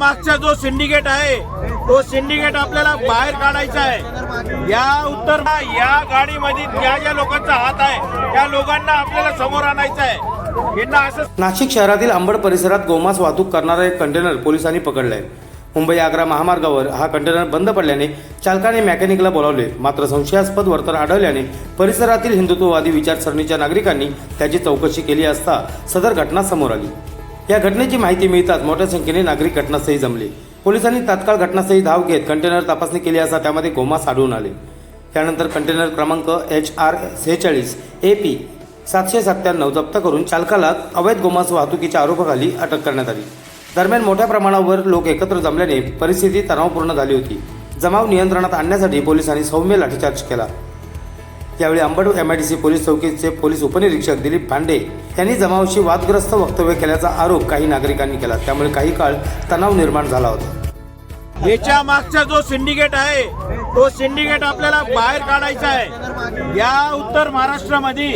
मागचा जो सिंडिकेट आहे तो सिंडिकेट आपल्याला बाहेर काढायचा आहे. या उत्तर या गाडीमध्ये ज्या ज्या लोकांचा हात आहे त्या लोकांना आपल्याला समोर आणायचं आहे. नाशिक शहरातील अंबड परिसरात गोमांस वाहतूक करणारा एक कंटेनर पोलिसांनी पकडलाय. मुंबई आग्रा महामार्गावर हा कंटेनर बंद पडल्याने चालकाने मेकॅनिकला बोलावले. मात्र संशयास्पद वर्तन आढळल्याने परिसरातील हिंदुत्ववादी विचारसरणीच्या नागरिकांनी त्याची चौकशी केली असता सदर घटना समोर आली. या घटनेची माहिती मिळताच मोठ्या संख्येने नागरिक घटनास्थळी जमले. पोलिसांनी तात्काळ घटनास्थळी धाव घेत कंटेनर तपासणी केली असता त्यामध्ये गोमास आढळून आले. त्यानंतर कंटेनर क्रमांक एच आर सेहेचाळीस ए पी सातशे सत्त्याण्णव जप्त करून चालकाला अवैध गोमांस वाहतुकीच्या आरोपाखाली अटक करण्यात आली. दरम्यान मोठ्या प्रमाणावर लोक एकत्र जमल्याने परिस्थिती तणावपूर्ण झाली होती. जमाव नियंत्रणात आणण्यासाठी पोलिसांनी सौम्य लाठीचार्ज केला. यावेळी अंबड सी पोलीस चौकीचे पोलीस उपनिरीक्षक दिलीप भांडे यांनी जमावाशी वादग्रस्त वक्तव्य केल्याचा आरोप काही नागरिकांनी केला. त्यामुळे काही काळ तणाव निर्माण झाला होता. याच्या मागचा जो सिंडिकेट आहे तो सिंडिकेट आपल्याला बाहेर काढायचा आहे. या उत्तर महाराष्ट्रामध्ये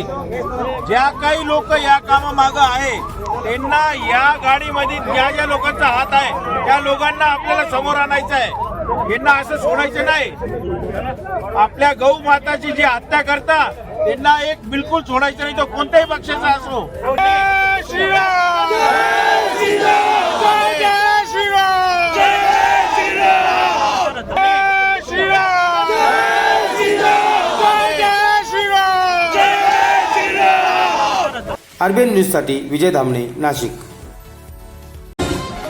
ज्या काही लोक या कामामाग आहे त्यांना या गाडीमध्ये ज्या ज्या लोकांचा हात आहे त्या लोकांना आपल्याला समोर आणायचं आहे. यांना असं सोडायचं नाही. आपल्या गौ माताची जी हत्या करता त्यांना एक बिलकुल सोडायचं नाही तो कोणत्याही पक्षाचा असो. श्रीराम आरबीएन न्यूजसाठी विजय धामणे नाशिक.